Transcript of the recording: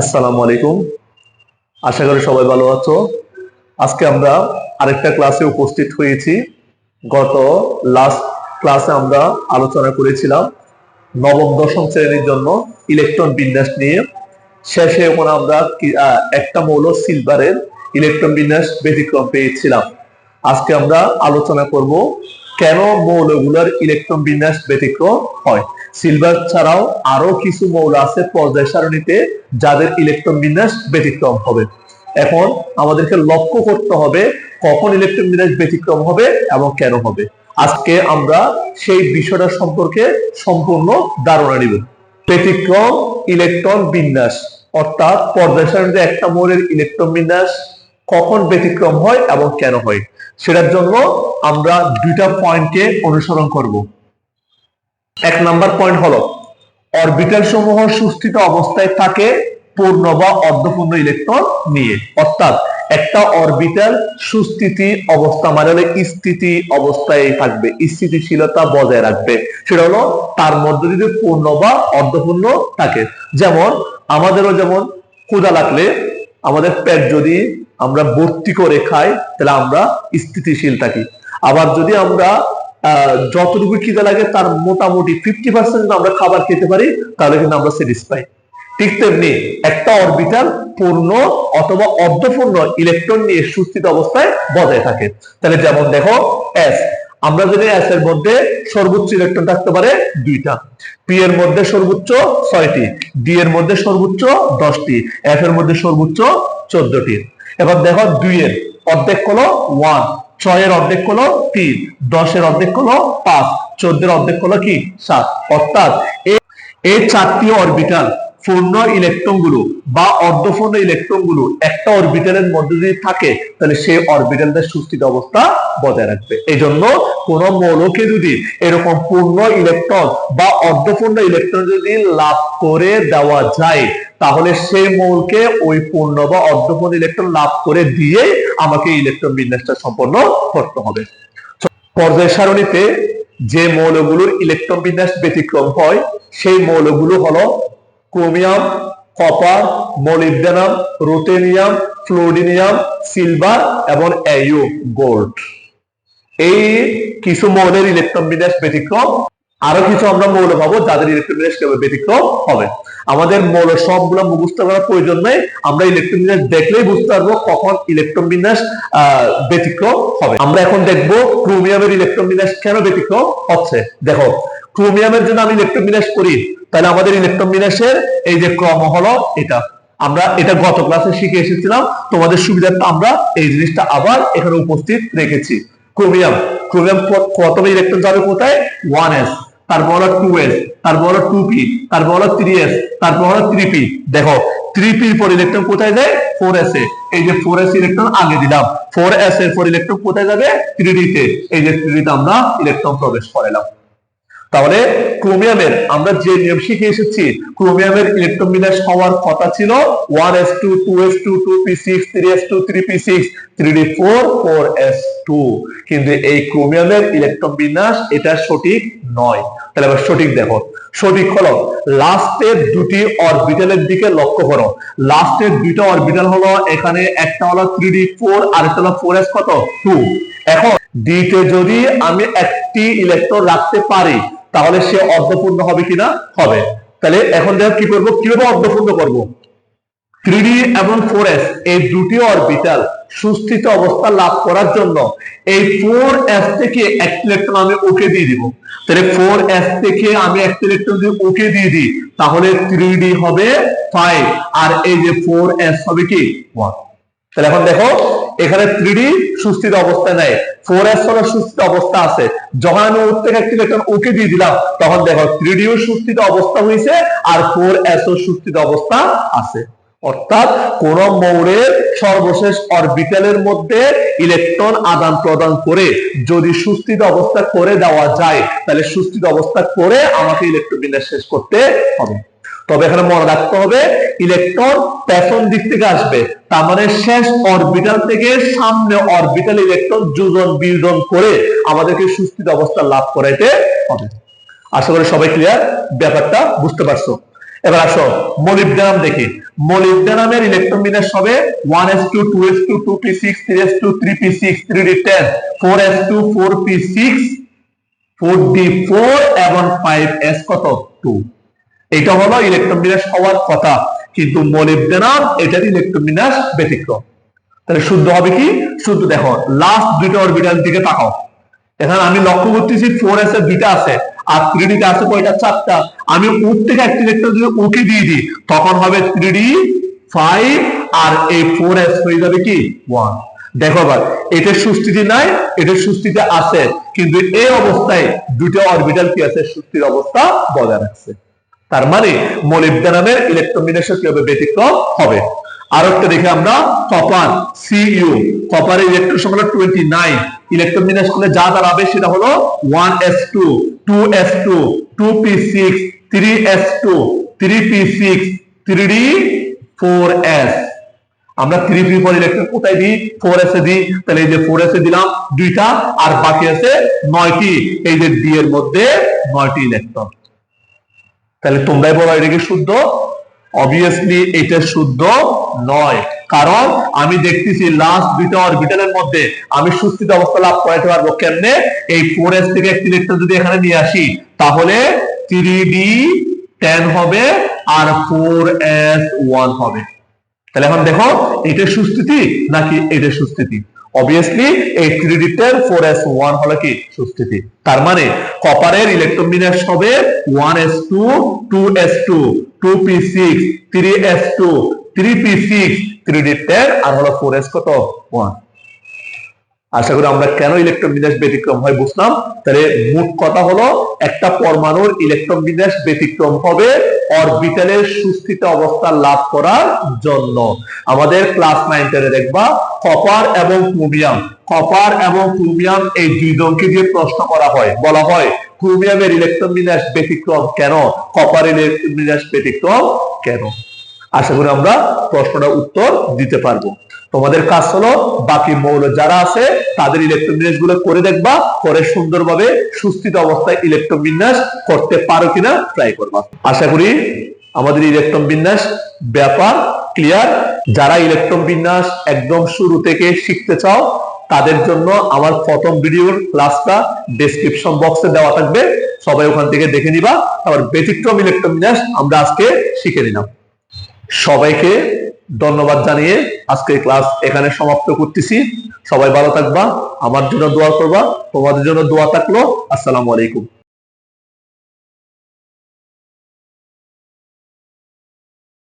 আসসালামু আলাইকুম। আশা করি সবাই ভালো আছো। আজকে আমরা আরেকটা ক্লাসে উপস্থিত হয়েছি। গত লাস্ট ক্লাসে আমরা আলোচনা করেছিলাম নবম, দশম শ্রেণির জন্য ইলেকট্রন বিন্যাস নিয়ে। শেষে ওখানে আমরা একটা মৌল সিলভারের ইলেকট্রন বিন্যাস ব্যতিক্রম পেয়েছিলাম। আজকে আমরা আলোচনা করব কেন মৌলগুলোর ইলেকট্রন বিন্যাস ব্যতিক্রম হয়। সিলভার ছাড়াও আরও কিছু মৌল আছে পর্যায় সারণীতে যাদের ইলেকট্রন বিন্যাস ব্যতিক্রম হবে। এখন আমাদেরকে লক্ষ্য করতে হবে কখন ইলেকট্রন বিন্যাস ব্যতিক্রম হবে এবং কেন হবে। আজকে আমরা সেই বিষয়টা সম্পর্কে সম্পূর্ণ ধারণা নিব। ব্যতিক্রম ইলেকট্রন বিন্যাস, অর্থাৎ পর্যায় সারণীতে একটা মৌলের ইলেকট্রন বিন্যাস কখন ব্যতিক্রম হয় এবং কেন হয়, সেটার জন্য আমরা দুইটা পয়েন্টকে অনুসরণ করব। এক নাম্বার পয়েন্ট হলো অরবিটাল সমূহ সুস্থিত অবস্থায় থাকে পূর্ণ বা অর্ধপূর্ণ ইলেকট্রন নিয়ে। অর্থাৎ একটা অরবিটাল সুস্থিতি অবস্থা মানে হলো স্থিতি অবস্থায় থাকবে, স্থিতিশীলতা বজায় রাখবে। সেটা হলো তার মধ্যে যদি পূর্ণ বা অর্ধপূর্ণ থাকে। যেমন আমাদেরও যেমন ক্ষুধা লাগলে আমাদের পেট যদি আমরা ভর্তি করে খাই, তাহলে আমরা স্থিতিশীল থাকি। আবার যদি আমরা যতটুকু খিদে লাগে তার মোটামুটি ফিফটি পার্সেন্ট আমরা খাবার খেতে পারি, তাহলে কিন্তু আমরা স্যাটিসফাই ঠিক তেমনি একটা অরবিটাল পূর্ণ অথবা অর্ধপূর্ণ ইলেকট্রন নিয়ে সুস্থিত অবস্থায় বজায় থাকে। তাহলে যেমন দেখো এস আমরা যদি এস এর মধ্যে সর্বোচ্চ ইলেকট্রন থাকতে পারে দুইটা। পি এর মধ্যে সর্বোচ্চ ছয়টি ডি এর মধ্যে সর্বোচ্চ দশটি এফ এর মধ্যে সর্বোচ্চ চোদ্দটি। এবার দেখো দুই এর অর্ধেক হলো ওয়ান ছয়ের অর্ধেক হলো তিন, দশের অর্ধেক হলো পাঁচ, চোদ্দের অর্ধেক হলো কি? সাত। অর্থাৎ এই চারটি অরবিটাল পূর্ণ ইলেকট্রনগুলো বা অর্ধপূর্ণ ইলেকট্রনগুলো একটা অরবিটালের মধ্যে যদি থাকে, তাহলে সেই অরবিটালদের সুস্থিত অবস্থা বজায় রাখবে। এই জন্য কোন মৌলকে যদি এরকম পূর্ণ ইলেকট্রন বা অর্ধপূর্ণ ইলেকট্রন যদি লাভ করে দেওয়া যায়, তাহলে সেই মৌলকে ওই পূর্ণ বা অর্ধপূর্ণ ইলেকট্রন লাভ করে দিয়ে আমাকে ইলেকট্রন বিন্যাসটা সম্পন্ন করতে হবে। পর্যায় সারণীতে যে মৌলগুলোর ইলেকট্রন বিন্যাস ব্যতিক্রম হয়, সেই মৌলগুলো হলো ক্রোমিয়াম, কপার মলিবডেনাম রোটেনিয়াম ফ্লোরিনিয়াম সিলভার এবং এয়ু গোল্ড এই কিছু মৌলের ইলেকট্রন বিন্যাস ব্যতিক্রম, আরও কিছু আমরা মৌল পাবো যাদের ইলেকট্রন বিন্যাস ব্যতিক্রম হবে। আমাদের মৌল সবগুলো মুখস্থ করার প্রয়োজন নেই, আমরা ইলেকট্রন বিন্যাস দেখলেই বুঝতে পারব কখন ইলেকট্রন বিন্যাস ব্যতিক্রম হবে। আমরা এখন দেখব ক্রোমিয়ামের ইলেকট্রন বিন্যাস কেন ব্যতিক্রম হচ্ছে। দেখো ক্রোমিয়ামের জন্য আমি ইলেকট্রন বিন্যাস করি, তাহলে আমাদের ইলেকট্রন বিন্যাসের এই যে ক্রম হলো এটা। আমরা এটা গত ক্লাসে শিখে এসেছিলাম, তোমাদের সুবিধার্থে আমরা এই জিনিসটা আবার এখানে উপস্থিত রেখেছি। ক্রোমিয়াম ক্রোমিয়াম প্রথমে ইলেকট্রন যাবে কোথায়? ওয়ান এস তারপর হলো টু এস তারপর হলো টু পি তারপর হলো থ্রি এস তারপর হলো থ্রি পি দেখো থ্রি পির পর ইলেকট্রন কোথায় যায়? ফোর এস এ। এই যে ফোর এস ইলেকট্রন আগে দিলাম। ফোর এস এর পর ইলেকট্রন কোথায় যাবে? থ্রি তে। এই যে থ্রি তে আমরা ইলেকট্রন প্রবেশ করালাম। তাহলে ক্রোমিয়ামের আমরা যে নিয়ম শিখে এসেছি ক্রোমিয়ামের ইলেকট্রন বিন্যাস হওয়ার কথা ছিল one S two two S two two P six three S two three P six three D four four S two কিন্তু এই ক্রোমিয়ামের ইলেকট্রন বিন্যাস এটা সঠিক নয়। তাহলে এবার সঠিক দেখো। সঠিক হলো লাস্টের দুটি অরবিটালের দিকে লক্ষ্য করো। লাস্টের দুইটা অরবিটাল হলো এখানে, একটা হলো থ্রি ডি ফোর আর একটা হলো ফোর এস কত? টু এখন ডিতে যদি আমি একটি ইলেকট্রন রাখতে পারি তাহলে সে অর্ধপূর্ণ হবে কিনা? হবে। তাহলে এখন দেখো কি করব? কীভাবে অর্ধপূর্ণ করব? থ্রি এবং ফোর এই দুটি অরবিটাল সুস্থিত অবস্থা লাভ করার জন্য এই ফোর এস থেকে একটি ইলেকট্রন আমি ওকে দিয়ে দিব। তাহলে ফোর এস থেকে আমি একটি ইলেকট্রন যদি ওকে দিয়ে দিই, তাহলে থ্রি হবে ফাইভ আর এই যে ফোর এস হবে কি? ওয়ান তাহলে এখন দেখো এখানে থ্রি সুস্থিত অবস্থায় নাই। ফোর এস হলো সুস্থিত অবস্থা আছে। যখন আমি ওর থেকে একটি ইলেকট্রন ওকে দিয়ে দিলাম, তখন দেখো থ্রি ও সুস্থিত অবস্থা হয়েছে আর ফোর এস ও সুস্থিত অবস্থা আছে। অর্থাৎ কোন মৌলের সর্বশেষ অরবিটালের মধ্যে ইলেকট্রন আদান প্রদান করে যদি সুস্থিত অবস্থা করে দেওয়া যায়, তাহলে সুস্থিত অবস্থা করে আমাকে ইলেকট্রন বিন্যাস শেষ করতে হবে। তবে এখানে মনে রাখতে হবে ইলেকট্রন পেছন দিক থেকে আসবে। তার মানে শেষ অরবিটাল থেকে সামনে অরবিটাল ইলেকট্রন যোজন বিয়োজন করে আমাদেরকে সুস্থিত অবস্থা লাভ করাইতে হবে। আশা করি সবাই ক্লিয়ার ব্যাপারটা বুঝতে পারছ? এবার আসো মলিবডেনাম দেখি। মলিবডেনামের ইলেকট্রন বিন্যাস হবে 1s2 2s2 2p6 3s2 3p6 3d10 4s2 4p6 4d4 এবং 5s কত? 2 এটা হলো ইলেকট্রন বিন্যাস হওয়ার কথা। কিন্তু মলিবডেনাম এটার ইলেকট্রন বিন্যাস ব্যতিক্রম। তাহলে শুদ্ধ হবে কি? শুদ্ধ দেখো লাস্ট দুইটা অরবিটাল দিকে তাকাও। এখানে আমি লক্ষ্য করতেছি ফোর এস এর দুইটা আছে, আর থ্রি ডি আছে কয়টা? চারটা। আমি উপ থেকে একটি ভেক্টর যদি ওকে দিয়ে দিই, তখন হবে থ্রি ডি ফাইভ আর এই ফোর এস হয়ে যাবে কি? ওয়ান দেখো এবার এটার সুস্থিতি নাই এটার সুস্থিতি আছে, কিন্তু এই অবস্থায় দুটো অরবিটাল কি আছে? সুস্থির অবস্থা বজায় রাখছে। তার মানে মলিবডেনামের ইলেকট্রন বিন্যাসের কি হবে ব্যতিক্রম হবে? আর একটা দেখে আমরা কপার সিইউ কপারের ইলেকট্রন সংখ্যা টোয়েন্টি নাইন ইলেকট্রন বিন্যাস করলে যা দাঁড়াবে সেটা হলো one S two two S two two P six three S two three P six three D four S আমরা থ্রি পি ফোর ইলেকট্রন কোথায় দিই? ফোর এস এ দিই। তাহলে এই যে ফোর এস এ দিলাম দুইটা, আর বাকি আছে নয়টি। এই যে ডি এর মধ্যে নয়টি ইলেকট্রন তাহলে তোমরাই বলো এটা কি শুদ্ধ? অবভিয়াসলি এটা শুদ্ধ নয়। কারণ আমি দেখতেছি লাস্ট দুইটা অরবিটালের মধ্যে আমি সুস্থিত অবস্থা লাভ করাতে পারব কেমনে? এই ফোর এস থেকে একটি ইলেকট্রন যদি এখানে নিয়ে আসি, তাহলে থ্রি ডি টেন হবে আর ফোর এস ওয়ান হবে। তাহলে এখন দেখো, এটা সুস্থিতি নাকি এটা সুস্থিতি? অবভিয়াসলি এই three D ten four S one হলো কি? সুস্থিতি। তার মানে কপারের ইলেকট্রন বিন্যাস হবে one S two two S two two P six three S two three P six three deter আর হলো ফোর এস কত? ওয়ান আশা করি আমরা কেন ইলেকট্রন বিন্যাস ব্যতিক্রম হয় বুঝলাম? তাহলে মোট কথা হলো, একটা পরমাণুর ইলেকট্রন বিন্যাস ব্যতিক্রম হবে অরবিটালের সুস্থিত অবস্থা লাভ করার জন্য। আমাদের ক্লাস নাইন টেনে দেখবা কপার এবং ক্রোমিয়াম কপার এবং ক্রোমিয়াম এই দুই দমকে দিয়ে প্রশ্ন করা হয়। বলা হয় ক্রোমিয়ামের ইলেকট্রন বিন্যাস ব্যতিক্রম কেন? কপার ইলেকট্রন বিন্যাস ব্যতিক্রম কেন? আশা করি আমরা প্রশ্নটা উত্তর দিতে পারব। তোমাদের কাজ হলো বাকি মৌল যারা আছে, তাদের ইলেকট্রন বিন্যাসগুলো করে দেখবা করে সুন্দরভাবে সুস্থিত অবস্থায় ইলেকট্রন বিন্যাস করতে পারো কিনা ট্রাই করবা। আশা করি আমাদের ইলেকট্রন বিন্যাস ব্যাপার ক্লিয়ার যারা ইলেকট্রন বিন্যাস একদম শুরু থেকে শিখতে চাও, তাদের জন্য আমার প্রথম ভিডিওর ক্লাসটা ডেসক্রিপশন বক্সে দেওয়া থাকবে। সবাই ওখান থেকে দেখে নিবা। আবার ব্যতিক্রম ইলেকট্রন বিন্যাস আমরা আজকে শিখে নিলাম। সবাইকে ধন্যবাদ জানিয়ে আজকে ক্লাস এখানে সমাপ্ত করতেছি। সবাই ভালো থাকবা, আমার জন্য দোয়া করবা, তোমাদের জন্য দোয়া থাকল। আসসালামু আলাইকুম।